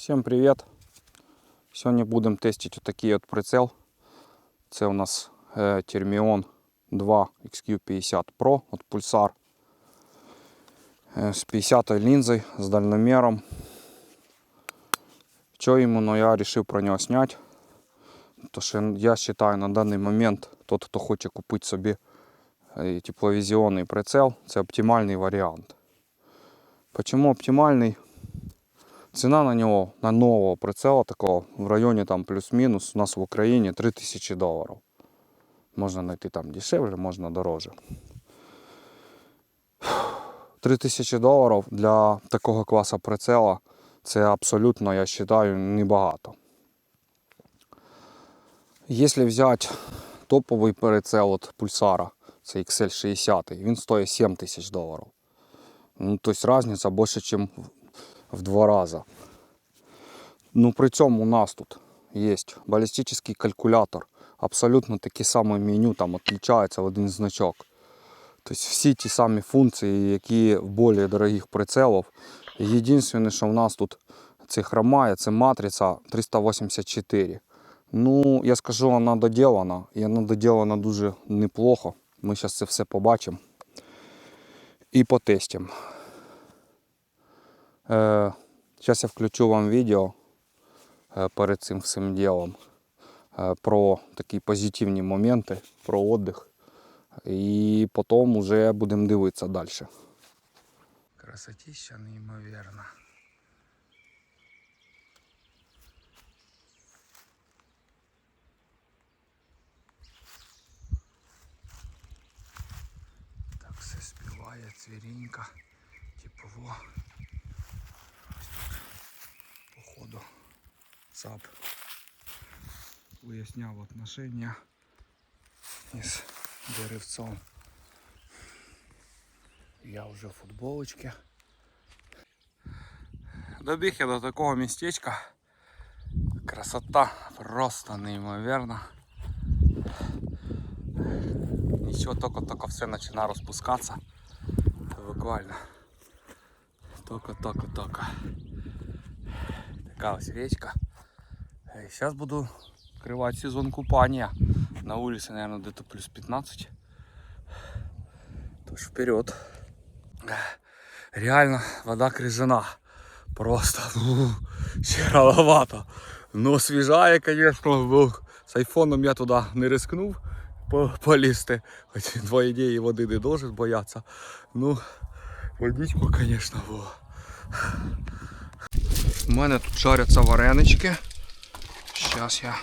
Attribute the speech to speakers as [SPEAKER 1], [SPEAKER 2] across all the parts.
[SPEAKER 1] Всім привіт! Сьогодні будемо тестити отакий от прицел. Це у нас е, Termion 2 XQ50 Pro від Pulsar. Е, з 50 лінзою, з дальноміром. Що іменно я вирішив про нього зняти? То що я вважаю на даний момент тот, хто хоче купити собі е, тепловізіонний прицел, це оптимальний варіант. Почему оптимальний? Ціна на нього, на нового прицела такого в районі там плюс-мінус у нас в Україні 3000 доларів. Можна знайти там дешевле, можна дороже. 3000 доларів для такого класу прицела це абсолютно, я вважаю, небагато. Якщо взяти топовий прицел від пульсара, це XL60, він стоїть 7 тисяч доларів. Ну, то есть разница больше, ніж в два рази. Ну, при цьому у нас тут є балістичний калькулятор. Абсолютно таке саме меню, там відрізняється один значок. Тобто всі ті самі функції, які в більш дорогих прицелах. Єдине, що в нас тут це хромає, це матриця 384. Ну, я скажу, вона доділана. І вона доділана дуже неплохо. Ми зараз це все побачимо. І потестимо. Е, Зараз я включу вам відео е, перед цим всім ділом е, про такі позитивні моменти, про віддих. І потім вже будемо дивитися далі. Красотища неймовірна. Так все співає, цвірінька, тепло. САП выяснял отношения с деревцом. Я вже в футболочці. Добіг я до такого містечка. Красота просто неймовірна. Нічого, тільки-тільки все починає розпускатися. Буквально. Тільки-тільки-тільки. Така ось речка. Сейчас буду открывать сезон купания. На улице, наверное, где-то плюс 15. Тож вперед. Реально, вода крижана. Просто, ну, черновато. Ну, свіжає, конечно. Ну, з айфоном я туди не рискнув по- полізти. Хоч два ідеї води не должен боятися. Ну, водичку, конечно, було. У мене тут жаряться варенички. Зараз я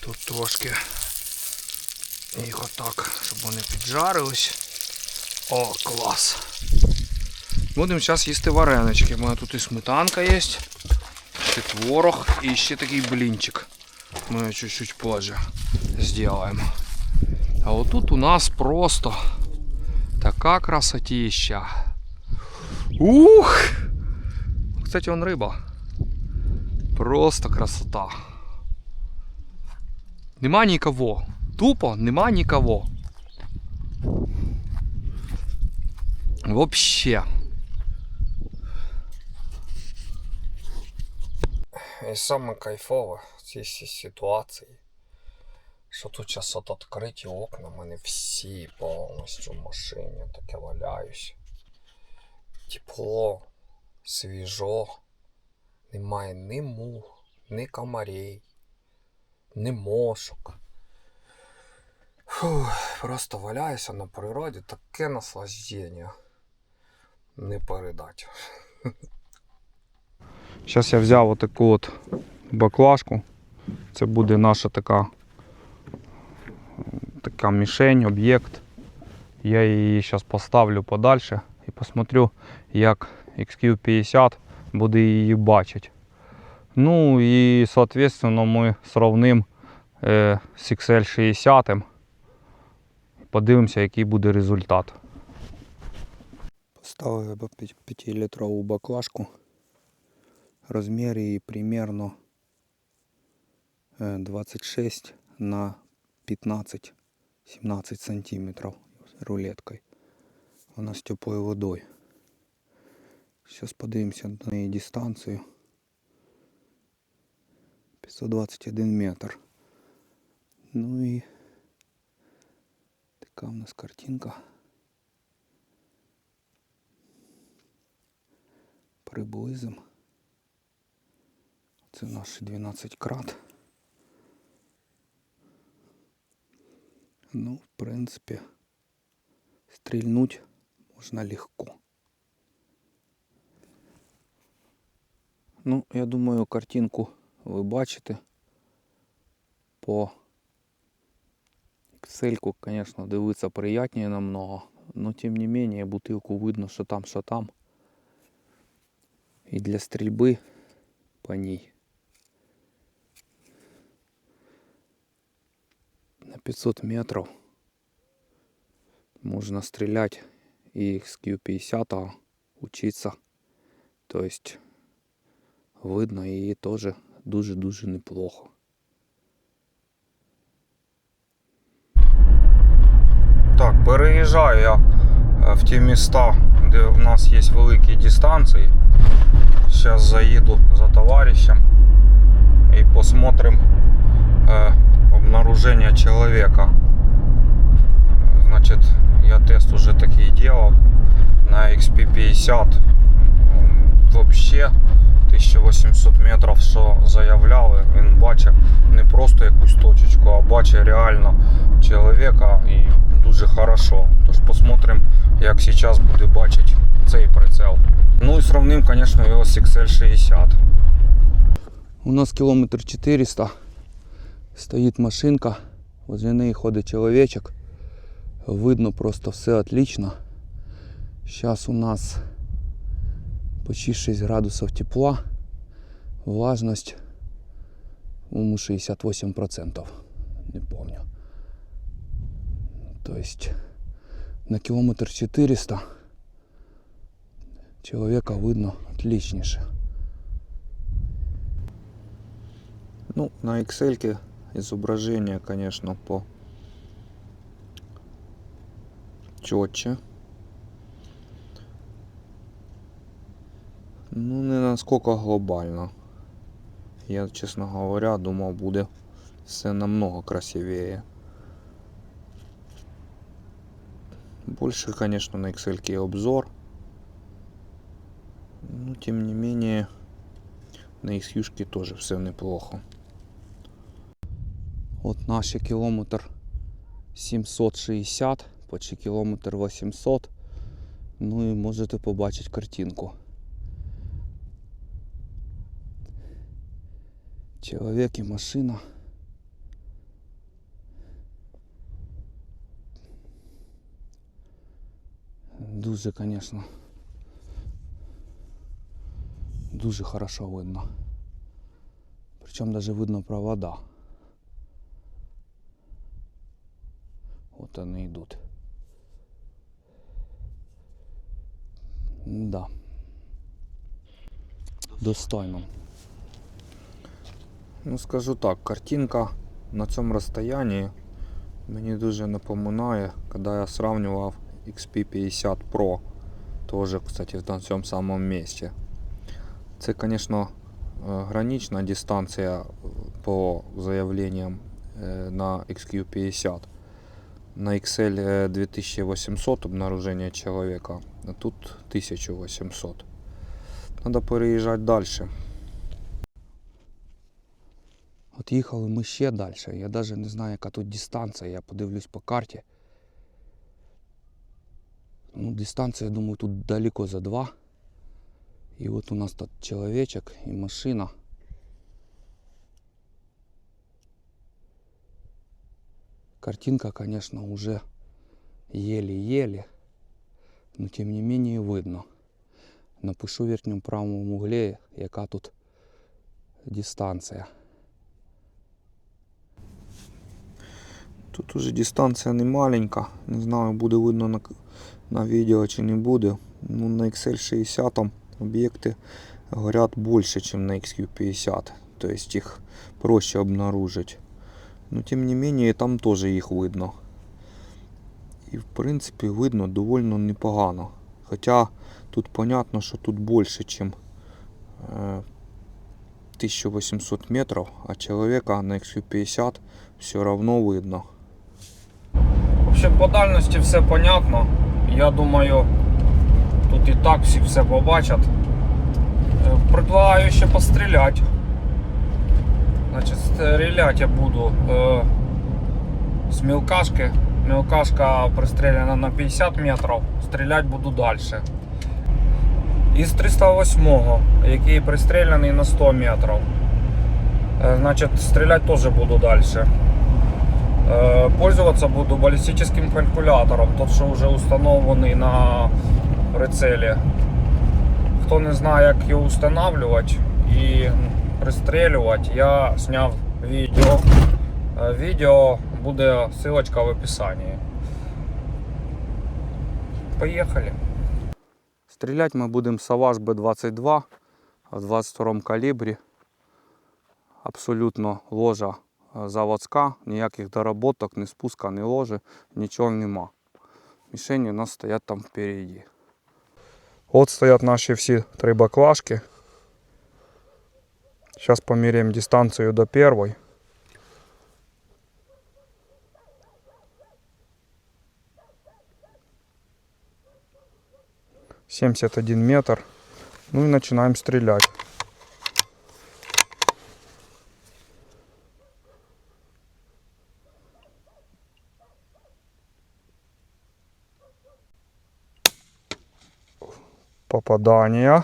[SPEAKER 1] тут трошки їх отак, щоб вони піджарились. О, клас! Будемо зараз їсти варенички. У мене тут і сметанка є, ще творог і ще такий блінчик. Ми чуть-чуть позже зробимо. А отут у нас просто така красотища. Ух! Кстати, он рыба. Просто красота. Нема никого. Тупо нема никого. Вообще. І саме кайфове в цій ситуації, що тут зараз от відкриті окна, в мене всі повністю в машині, так я валяюсь. Тепло, свіжо, немає ні мух, ні комарей, ні мошок. Фух, просто валяюся на природі, таке наслаждення. Не передати. Зараз я взяв отаку от баклажку. Це буде наша така, така мішень, об'єкт. Я її зараз поставлю подальше і посмотрю, як XQ50 буде її бачити. Ну і, соответственно, ми сравним е, з XL60. Подивимося, який буде результат. Поставив 5-літрову баклажку. Розмір її примерно е, 26 на 15-17 сантиметрів рулеткою. Вона з теплою водою. Зараз подивимося на неї дистанцію. 521 метр. Ну і така в нас картинка. Приблизим. Це наші 12 крат. Ну, в принципі, стрільнуть можна легко. Ну, я думаю, картинку ви бачите. По Excel, конечно, дивитися приятнее намного. Но тем не менее, бутылку видно, що там, що там. І для стрільби по ній. На 500 метров можно стрелять и с Q50 учиться. То есть видно її теж дуже-дуже неплохо. Так, переїжджаю я е, в ті міста, де у нас є великі дистанції. Зараз заїду за товаришем і посмотрим э, обнаружение человека. Значит, я тест уже такие делал на XP50. М, Вообще 1800 метрів, що заявляли, він бачить не просто якусь точечку, а бачить реально чоловіка і дуже хорошо. Тож посмотрим, як зараз буде бачити цей прицел. Ну і сравним, звісно, його з XL60. У нас кілометр 400. Стоїть машинка, возле неї ходить чоловічок. Видно просто все отлично. Зараз у нас почти 6 градусів тепла. Влажність ну, 68%. Не помню. То есть на кілометр 400 человека видно отличніше. Ну, на Excel изображение, конечно, по четче. Ну, не насколько глобально. Я, честно говоря, думал, буде все намного красивее. Больше, конечно, на Excel обзор. Но, тем не менее, на XU тоже все неплохо. От наш кілометр 760, почти кілометр 800. Ну і можете побачити картинку. Чоловік і машина. Дуже, конечно, дуже хорошо видно. Причем даже видно провода. Вот они идут. Да. Достойно. Ну скажу так, картинка на цьому розстоянні мені дуже напоминає, коли я сравнював XP50 Pro. Тоже, кстати, на цьому самому місці. Це, звісно, гранична дистанція е, по заявленням е, на XQ50. На е, 2800 обнаруження чоловіка, а тут 1800. Надо переїжджати далі. От їхали ми ще далі. Я навіть не знаю, яка тут дистанція. Я подивлюсь по карті. Ну, дистанція, я думаю, тут далеко за два. И вот у нас тут человечек и машина. Картинка, конечно, уже еле-еле, но тем не менее видно. Напишу в верхньому правому углі, яка тут дистанція. Тут уже дистанція не маленька. Не знаю, буде видно на, на відео чи не буде. Ну, на Excel 60 объекты горят больше, чем на XQ50. То есть их проще обнаружить. Но тем не менее там тоже их видно. І в принципі видно довольно непогано. Хоча тут понятно, що тут більше, ніж 1800 метров, а человека на XU-50 все равно видно. В общем, по дальності все понятно. Я думаю, тут і так всі все побачать. Е, Предлагаю ще постріляти. Значить, стріляти я буду е, з мілкашки. Мілкашка пристріляна на 50 метрів, стріляти буду далі. Із 308-го, який пристріляний на 100 метрів. Е, Значить, стріляти теж буду далі. Е, Пользоваться буду балістичним калькулятором, тот, що вже установлений на прицелі. Хто не знає, як його встановлювати і пристрілювати, я зняв відео. Е, Відео буде ссылочка в описании. Поехали. Стрелять мы будем Savage B22 в 22 калібрі. Абсолютно ложа заводська, ніяких доработок, ні спуска, ні ложи, нічого нема. Мішені у нас стоять там впереді. От стоять наші всі три баклажки. Зараз поміряємо дистанцію до першої. Семьдесят один метр. Ну и начинаем стрелять. Попадание.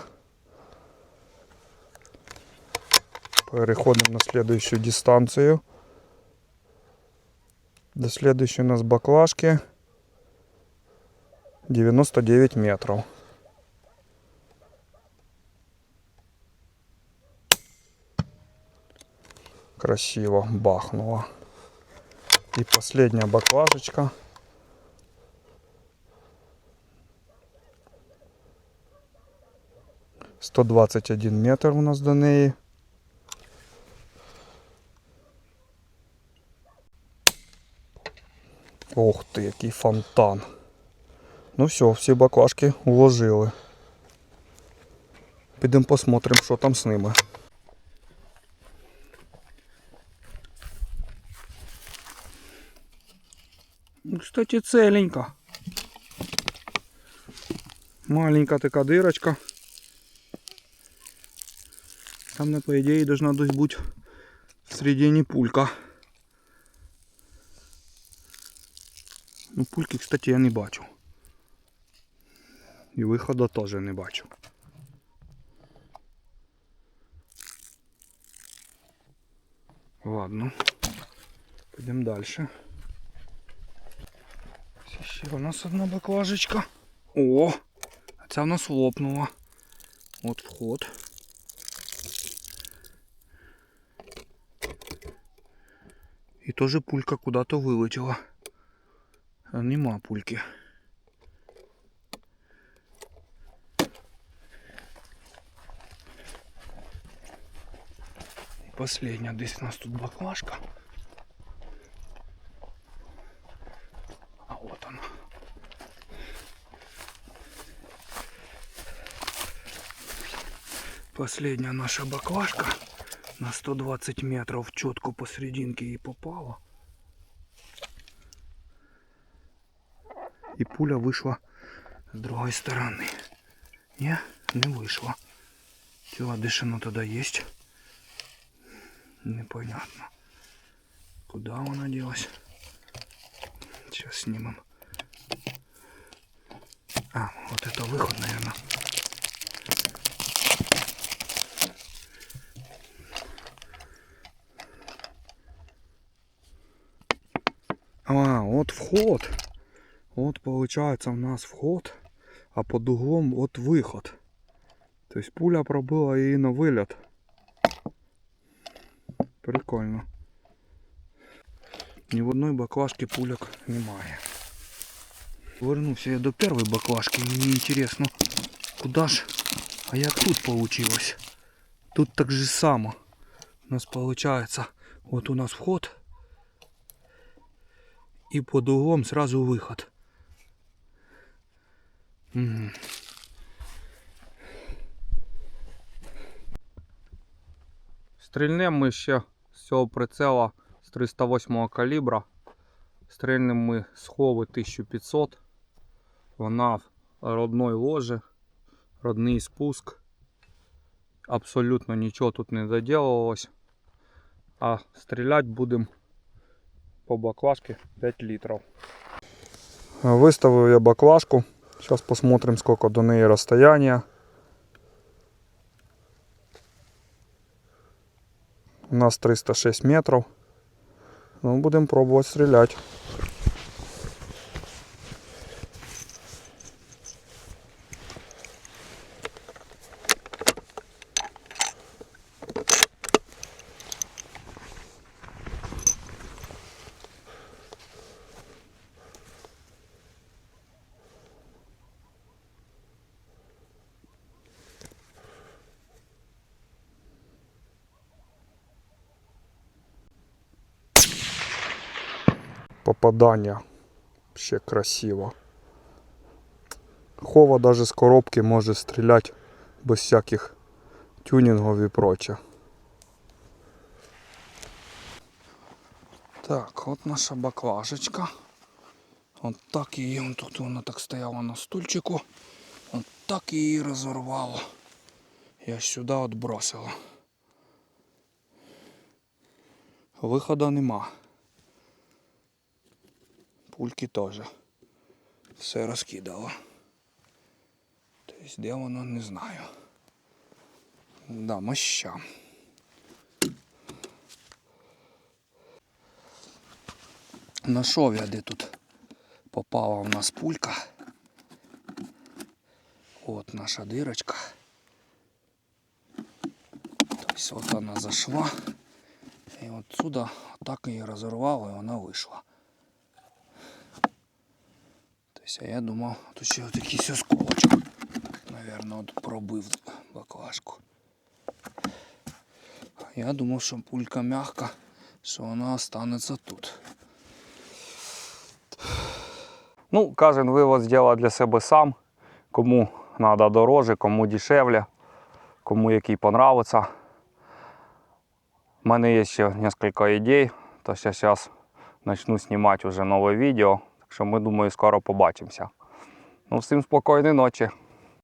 [SPEAKER 1] Переходим на следующую дистанцию. До следующей у нас баклажки 99 метров. Красиво бахнуло. И последняя баклажечка. Сто двадцать один метр у нас до неї. Ох ти, який фонтан. Ну все, всі баклажки уложили. Підемо посмотрим, що там з ними. Ну, Кстати, целенько. Маленькая такая дырочка. Там, мне по идее, должна бути в середині пулька. Ну, пульки, кстати, я не бачу. І виходу теж не бачу. Ладно. Пойдемо дальше. Ось Ще у нас одна баклажечка. О! А ця в нас лопнула. От вход. І теж пулька куда-то вилетіла. А нема пульки. І последня десь у нас тут баклажка. А вот она. Последняя наша баклажка на 120 метров четко посерединке и попала. И пуля вышла с другой стороны. Не, не вышла. Тіла десь оно тогда есть. Непонятно. Куда она делась? Сейчас снимем. А, вот это выход, наверное. А, вот вход. Вот получается у нас вход, а под углом вот выход. То есть пуля пробила її на виліт. Прикольно. Ні в одной баклажки пуляк немає. Вернувся я до першої баклажки, мені інтересно, куди ж, а як тут получилось? Тут так же само. У нас получается, вот у нас вход, и под углом сразу выход. Мгм. Стрільнемо ми ще з цього прицела з 308 калібра. Стрільнемо ми з хови 1500. Вона в родной ложі, родний спуск. Абсолютно нічого тут не доділувалось. А стріляти будемо по баклажке 5 литров. Выставил я баклажку. Сейчас посмотрим, сколько до нее расстояния. У нас 306 метров. Ну, будем пробовать стріляти. Попадання. Ще красиво. Хова даже з коробки може стріляти без всяких тюнінгів і проче. Так, от наша баклажечка. От так її, тут вона так стояла на стульчику. От так її розорвало. Я сюди от бросила. Виходу нема. Пульки теж. Все розкидало. Тобто де воно не знаю. Да, моща. Нашов я де тут попала у нас пулька. От наша дырочка. Тобто от вона зашла. І отсюда так її розорвало і вона вийшла. Тобто, я думав, тут ще якийсь осколочок. Наверно, от пробив баклажку. Я думав, що пулька м'яка, що вона останеться тут. Ну, кожен вивод зробив для себе сам. Кому треба дороже, кому дешевле, кому який понравиться. У мене є ще кілька ідей, то зараз почну знімати вже нове відео. Що ми думаю, скоро побачимося. Ну, всім спокійної ночі.